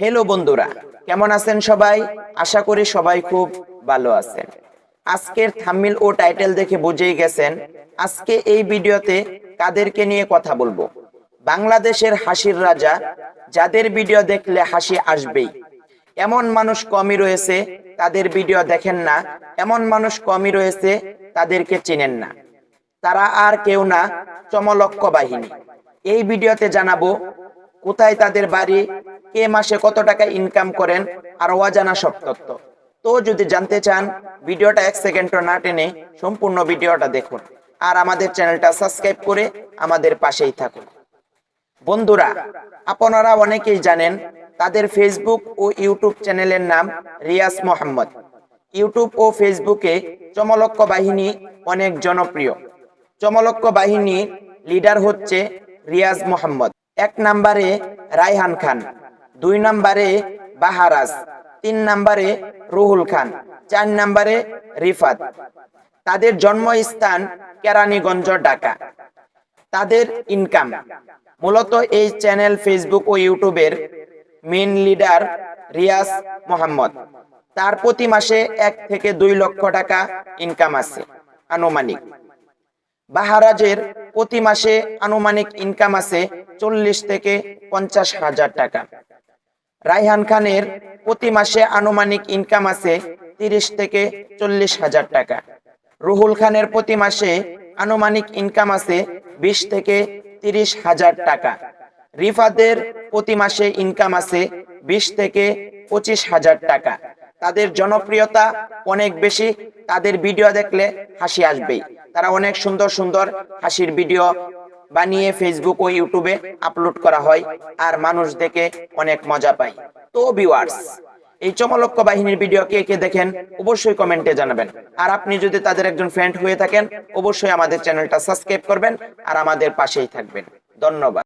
Hello বন্ধুরা। কেমন আছেন সবাই? আশা করি সবাই খুব ভালো আছেন। আজকের থাম্মিল ও টাইটেল দেখে বুঝেই গেছেন আজকে এই ভিডিওতে কাদেরকে নিয়ে কথা বলব। বাংলাদেশের হাসির রাজা, যাদের ভিডিও দেখলে হাসি আসবেই। এমন মানুষ কমই রয়েছে, তাদের ভিডিও দেখেন না। এমন মানুষ কমই রয়েছে, তাদেরকে চেনেন না। তারা আর কেউ না চমলক্ষ বাহিনী। এই ভিডিওতে জানাব, কোথায় তাদের বাড়ি কে মাসে কত টাকা ইনকাম করেন আর অজানা সব তথ্য। তো যদি জানতে চান, ভিডিওটা এক সেকেন্ডও না টেনে সম্পূর্ণ ভিডিওটা দেখুন আর আমাদের চ্যানেলটা সাবস্ক্রাইব করে আমাদের পাশেই থাকুন। বন্ধুরা, আপনারা অনেকেই জানেন তাদের ফেসবুক ও ইউটিউব চ্যানেলের নাম রিয়াজ মোহাম্মদ। ইউটিউব ও ফেসবুকে চমলক্ষ বাহিনী অনেক জনপ্রিয়। চমলক্ষ বাহিনীর লিডার হচ্ছে রিয়াজ মোহাম্মদ। এক নাম্বারে রায়হান খান। দুই নম্বরে বাহারাজ, তিন নম্বরে রুহুল খান, চার নম্বরে রিফাত। তাদের জন্মস্থান কেরানীগঞ্জ, ঢাকা। তাদের ইনকাম মূলত এই চ্যানেল ফেসবুক ও ইউটিউবের মেন লিডার রিয়াজ মোহাম্মদ। তার প্রতি মাসে এক থেকে দুই লক্ষ টাকা ইনকাম আছে, আনুমানিক। বাহারাজের প্রতি মাসে আনুমানিক ইনকাম আছে চল্লিশ থেকে পঞ্চাশ হাজার টাকা। রাইহান খানের প্রতি মাসে আনুমানিক ইনকাম আছে তিরিশ থেকে চল্লিশ হাজার টাকা। রুহুল খানের প্রতি মাসে আনুমানিক ইনকাম আছে বিশ থেকে তিরিশ হাজার টাকা। রিফাদের প্রতি মাসে ইনকাম আছে বিশ থেকে পঁচিশ হাজার টাকা। তাদের জনপ্রিয়তা অনেক বেশি, তাদের ভিডিও দেখলে হাসি আসবেই। তারা অনেক সুন্দর সুন্দর হাসির ভিডিও বানিয়ে ফেসবুক ও ইউটিউবে আপলোড করা হয় আর মানুষ দেখে অনেক মজা পায়। তো ভিউয়ার্স এই চমলক্ষ বাহিনীর ভিডিও কে কে দেখেন অবশ্যই কমেন্টে জানাবেন। আর আপনি যদি তাদের একজন ফ্রেন্ড হয়ে থাকেন, অবশ্যই আমাদের চ্যানেলটা সাবস্ক্রাইব করবেন আর আমাদের পাশেই থাকবেন। ধন্যবাদ।